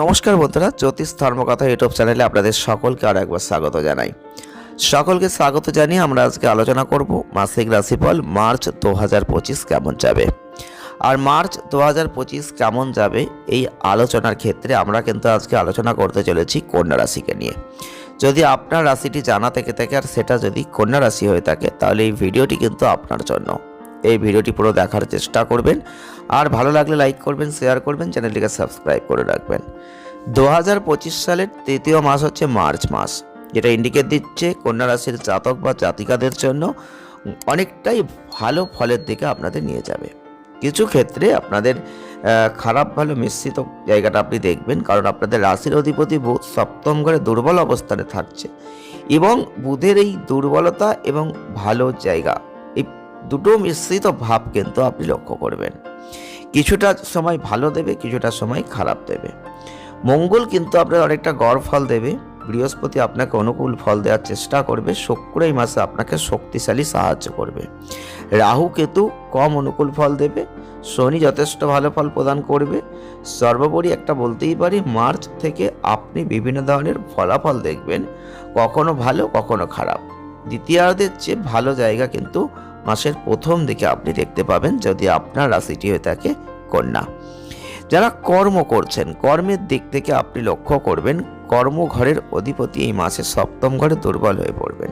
নমস্কার বন্ধুরা, জ্যোতিষ ধর্মকথা ইউটিউব চ্যানেলে আপনাদের সকলকে আর একবার স্বাগত জানাই। সকলকে স্বাগত জানিয়ে আমরা আজকে আলোচনা করব মাসিক রাশিফল মার্চ দু পঁচিশ কেমন যাবে। আর মার্চ দু পঁচিশ কেমন যাবে এই আলোচনার ক্ষেত্রে আমরা কিন্তু আজকে আলোচনা করতে চলেছি কন্যা রাশিকে নিয়ে। যদি আপনার রাশিটি জানা থেকে থাকে আর সেটা যদি কন্যা রাশি হয়ে থাকে, তাহলে এই ভিডিওটি কিন্তু আপনার জন্য। এই ভিডিওটি পুরো দেখার চেষ্টা করবেন। আর ভালো লাগলে লাইক করবেন শেয়ার করবেন চ্যানেলটিকে সাবস্ক্রাইব করে রাখবেন। দু হাজার পঁচিশ সালের তৃতীয় মাস হচ্ছে মার্চ মাস, যেটা ইন্ডিকেট দিচ্ছে কন্যা রাশির জাতক বা জাতিকাদের জন্য অনেকটাই ভালো ফলের দিকে আপনাদের নিয়ে যাবে। কিছু ক্ষেত্রে আপনাদের খারাপ ভালো মিশ্রিত জায়গাটা আপনি দেখবেন, কারণ আপনাদের রাশির অধিপতি বুধ সপ্তম ঘরে দুর্বল অবস্থানে থাকছে এবং বুধের এই দুর্বলতা এবং ভালো জায়গা দুটো মিশ্রিত ভাব কিন্তু আপনি লক্ষ্য করবেন। কিছুটা সময় ভালো দেবে, কিছুটা সময় খারাপ দেবে। মঙ্গল কিন্তু আপনার অনেকটা গড় ফল দেবে। বৃহস্পতি আপনাকে অনুকূল ফল দেওয়ার চেষ্টা করবে। শুক্র এই মাসে আপনাকে শক্তিশালী সাহায্য করবে। রাহু কেতু কম অনুকূল ফল দেবে। শনি যথেষ্ট ভালো ফল প্রদান করবে। সর্বোপরি একটা বলতেই পারি, মার্চ থেকে আপনি বিভিন্ন ধরনের ফলাফল দেখবেন। কখনো ভালো, কখনো খারাপ। দ্বিতীয়ার্ধের চেয়ে ভালো জায়গা কিন্তু মাসের প্রথম দিকে আপনি দেখতে পাবেন যদি আপনার রাশিটি হয়ে থাকে কন্যা। যারা কর্ম করছেন, কর্মের দিক থেকে আপনি লক্ষ্য করবেন, কর্মঘরের অধিপতি এই মাসে সপ্তম ঘরে দুর্বল হয়ে পড়বেন।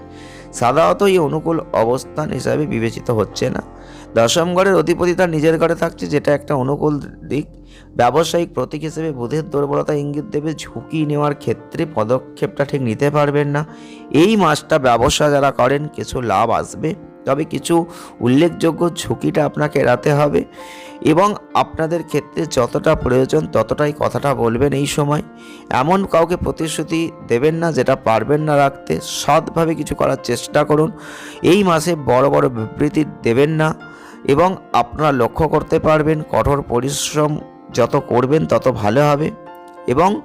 সাধারণত এই অনুকূল অবস্থান হিসাবে বিবেচিত হচ্ছে না। দশম ঘরের অধিপতি তার নিজের ঘরে থাকছে, যেটা একটা অনুকূল দিক। ব্যবসায়িক প্রতীক হিসেবে বুধের দুর্বলতা ইঙ্গিত দেবে, ঝুঁকি নেওয়ার ক্ষেত্রে পদক্ষেপটা ঠিক নিতে পারবেন না। এই মাসটা ব্যবসা যারা করেন, কিছু লাভ আসবে। তবে কিছু উল্লেখযোগ্য ঝুঁকিটা আপনাকে এড়াতে হবে এবং আপনাদের ক্ষেত্রে যতটা প্রয়োজন ততটাই কথাটা বলবেন এই সময়। এমন কাউকে প্রতিশ্রুতি দেবেন না যেটা পারবেন না রাখতে। সৎভাবে কিছু করার চেষ্টা করুন। এই মাসে বড় বড় বিবৃতি দেবেন না এবং আপনারা লক্ষ্য করতে পারবেন কঠোর পরিশ্রম যত করবেন তত ভালো হবে এবং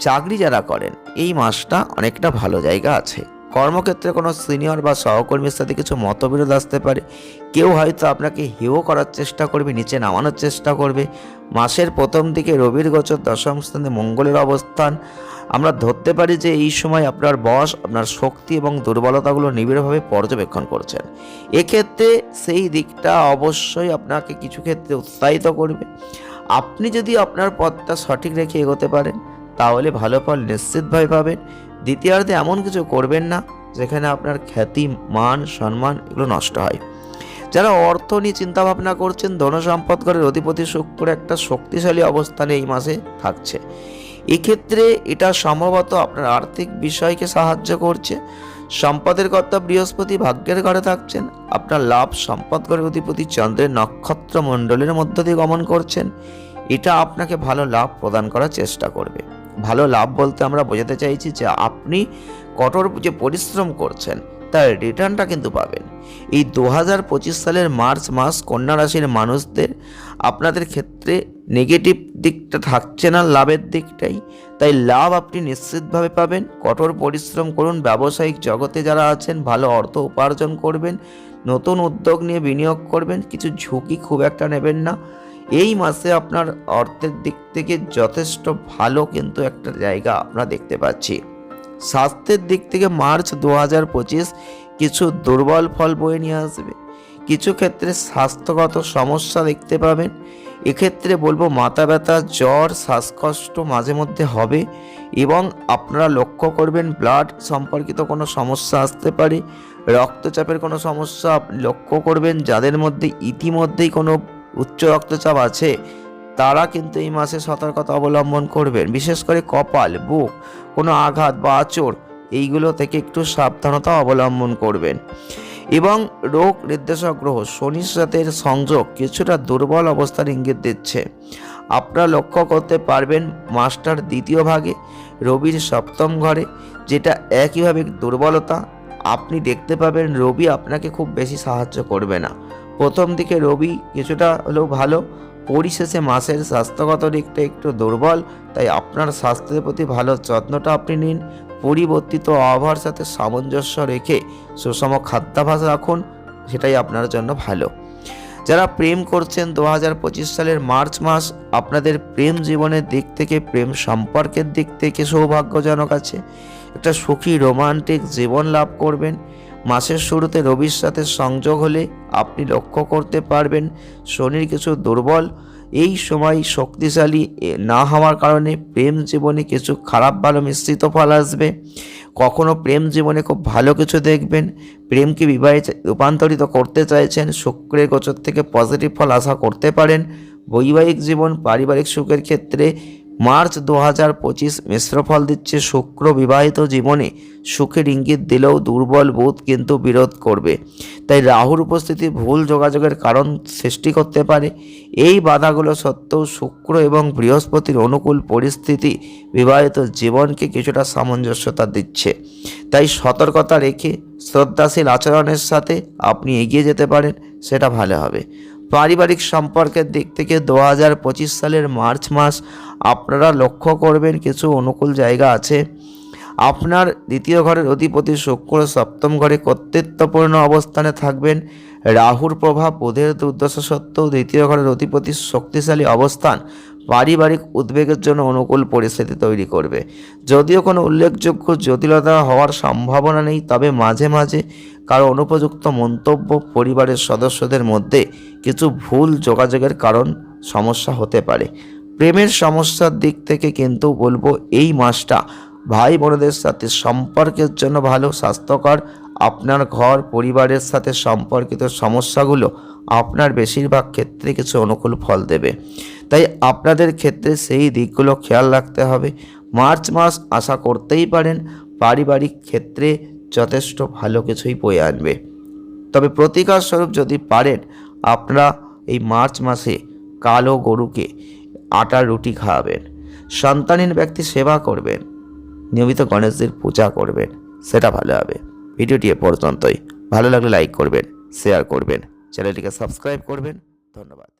চাকরি যারা করেন এই মাসটা অনেকটা ভালো জায়গা আছে। কর্মক্ষেত্রে কোনো সিনিয়র বা সহকর্মীর সাথে কিছু মতবিরোধ আসতে পারে। কেউ হয়তো আপনাকে হেয় করার চেষ্টা করবে, নিচে নামানোর চেষ্টা করবে। মাসের প্রথম দিকে রবির গোচর, দশম স্থানে মঙ্গলের অবস্থান। আমরা ধরতে পারি যে এই সময় আপনার বস আপনার শক্তি এবং দুর্বলতাগুলো নিবিড়ভাবে পর্যবেক্ষণ করছেন। এক্ষেত্রে সেই দিকটা অবশ্যই আপনাকে কিছু ক্ষেত্রে উৎসাহিত করবে। আপনি যদি আপনার পথটা সঠিক রেখে এগোতে পারেন তাহলে ভালো ফল নিশ্চিতভাবে পাবেন। দ্বিতীয়ার্ধে এমন কিছু করবেন না, যেখানে আপনার খ্যাতি, মান, সম্মান এগুলো নষ্ট হয়। যারা অর্থ নিয়ে চিন্তা ভাবনা করছেন, ধনসম্পদ ঘরের অধিপতি শুক্র একটা শক্তিশালী অবস্থানে এই মাসে থাকছে। এক্ষেত্রে এটা সম্ভবত আপনার আর্থিক বিষয়কে সাহায্য করছে। সম্পদের কর্তা বৃহস্পতি ভাগ্যের ঘরে থাকছেন, আপনার লাভ সম্পদ ঘরের অধিপতি চন্দ্রের নক্ষত্র মণ্ডলের মধ্য দিয়ে গমন করছেন। এটা আপনাকে ভালো লাভ প্রদান করার চেষ্টা করবে। ভালো লাভ বলতে আমরা বোঝাতে চাইছি যে আপনি কঠোর যে পরিশ্রম করছেন, তার রিটার্নটা কিন্তু পাবেন। এই দু হাজার পঁচিশ সালের মার্চ মাস কন্যা রাশির মানুষদের, আপনাদের ক্ষেত্রে নেগেটিভ দিকটা থাকছে না লাভের দিকটাই, তাই লাভ আপনি নিশ্চিতভাবে পাবেন। কঠোর পরিশ্রম করুন, ব্যবসায়িক জগতে যারা আছেন, ভালো অর্থ উপার্জন করবেন, নতুন উদ্যোগ নিয়ে বিনিয়োগ করবেন, কিছু ঝুঁকি খুব একটা নেবেন না। এই মাসে আপনার অর্থের দিক থেকে যথেষ্ট ভালো কিন্তু একটা জায়গা আমরা দেখতে পাচ্ছি। স্বাস্থ্যের দিক থেকে মার্চ দু হাজার পঁচিশ কিছু দুর্বল ফল বয়ে নিয়ে আসবে। কিছু ক্ষেত্রে স্বাস্থ্যগত সমস্যা দেখতে পাবেন। এক্ষেত্রে বলব মাথা ব্যথা, জ্বর, শ্বাসকষ্ট মাঝে মধ্যে হবে এবং আপনারা লক্ষ্য করবেন ব্লাড সম্পর্কিত কোনো সমস্যা আসতে পারে। রক্তচাপের কোনো সমস্যা লক্ষ্য করবেন যাদের মধ্যে ইতিমধ্যেই কোনো উচ্চ রক্তচাপ আছে, তারা কিন্তু এই মাসে সতর্কতা অবলম্বন করবেন। বিশেষ করে কপাল, বুক, কোনো আঘাত বা আঁচড়, এইগুলো থেকে একটু সাবধানতা অবলম্বন করবেন। এবং রোগ নির্দেশক গ্রহ, শনির সাথে সংযোগ কিছুটা দুর্বল অবস্থার ইঙ্গিত দিচ্ছে। আপনারা লক্ষ্য করতে পারবেন, মাস্টার দ্বিতীয় ভাগে, রবির সপ্তম ঘরে, যেটা একইভাবে দুর্বলতা, আপনি দেখতে পাবেন রবি আপনাকে খুব বেশি সাহায্য করবে না। প্রথম দিকে রবি কিছুটা হলেও ভালো, পরিশেষে মাসের স্বাস্থ্যগত দিকটা একটু দুর্বল, তাই আপনার স্বাস্থ্যের প্রতি ভালো যত্নটা আপনি নিন। পরিবর্তিত আবহাওয়ার সাথে সামঞ্জস্য রেখে সুষম খাদ্যাভাস রাখুন, সেটাই আপনার জন্য ভালো। যারা প্রেম করছেন দু হাজার পঁচিশ সালের মার্চ মাস, আপনাদের প্রেম জীবনের দিক থেকে, প্রেম সম্পর্কের দিক থেকে সৌভাগ্যজনক আছে। একটা সুখী রোমান্টিক জীবন লাভ করবেন। মাসের শুরুতে রবির সাথে সংযোগ হলে আপনি লক্ষ্য করতে পারবেন শনির কিছু দুর্বল। এই সময় শক্তিশালী না হওয়ার কারণে প্রেম জীবনে কিছু খারাপ ভালো মিশ্রিত ফল আসবে। কখনো প্রেম জীবনে খুব ভালো কিছু দেখবেন। প্রেমকে বিবাহে রূপান্তরিত করতে চাইছেন, শুক্রের গোচর থেকে পজিটিভ ফল আশা করতে পারেন। বৈবাহিক জীবন, পারিবারিক সুখের ক্ষেত্রে মার্চ দু হাজার পঁচিশ মিশ্র ফল দিচ্ছে শুক্র বিবাহিত জীবনে। সুখের ইঙ্গিত দিলেও দুর্বল বোধ কিন্তু বিরোধ করবে। তাই রাহুর উপস্থিতি ভুল যোগাযোগের কারণ সৃষ্টি করতে পারে। এই বাধাগুলো সত্ত্বেও শুক্র এবং বৃহস্পতির অনুকূল পরিস্থিতি বিবাহিত জীবনকে কিছুটা সামঞ্জস্যতা দিচ্ছে। তাই সতর্কতা রেখে শ্রদ্ধাশীল আচরণের সাথে আপনি এগিয়ে যেতে পারেন, সেটা ভালো হবে। পারিবারিক সম্পর্কের দিক থেকে দু হাজার পঁচিশ সালের মার্চ মাস আপনারা লক্ষ্য করবেন কিছু অনুকূল জায়গা আছে। আপনার দ্বিতীয় ঘরের অধিপতি শুক্র সপ্তম ঘরে কর্তৃত্বপূর্ণ অবস্থানে থাকবেন। রাহুর প্রভাব, বুধের দুর্দশা সত্ত্বেও দ্বিতীয় ঘরের অধিপতি শক্তিশালী অবস্থান পারিবারিক উদ্বেগের জন্য অনুকূল পরিস্থিতি তৈরি করবে। যদিও কোনো উল্লেখযোগ্য জটিলতা হওয়ার সম্ভাবনা নেই, তবে মাঝে মাঝে কারও অনুপযুক্ত মন্তব্য পরিবারের সদস্যদের মধ্যে কিছু ভুল যোগাযোগের কারণ সমস্যা হতে পারে। প্রেমের সমস্যার দিক থেকে কিন্তু বলব এই মাসটা ভাই বোনদের সাথে সম্পর্কের জন্য ভালো, স্বাস্থ্যকর, আপনার ঘর, পরিবারের সাথে সম্পর্কিত সমস্যাগুলো আপনার বেশিরভাগ ক্ষেত্রে কিছু অনুকূল ফল দেবে। তাই আপনাদের ক্ষেত্রে সেই দিকগুলো খেয়াল রাখতে হবে। মার্চ মাস আশা করতেই পারেন, পারিবারিক ক্ষেত্রে যথেষ্ট ভালো কিছুই বয়ে আনবে। তবে প্রতিকার স্বরূপ যদি পারেন, আপনারা এই মার্চ মাসে কালো গরুকে আটার রুটি খাওয়াবেন সন্তানহীন ব্যক্তি সেবা করবেন, নিয়মিত গণেশদের পূজা করবেন, সেটা ভালো হবে। ভিডিওটি এ পর্যন্তই। ভালো লাগলে লাইক করবেন শেয়ার করবেন, চ্যানেলটিকে সাবস্ক্রাইব করবেন। ধন্যবাদ।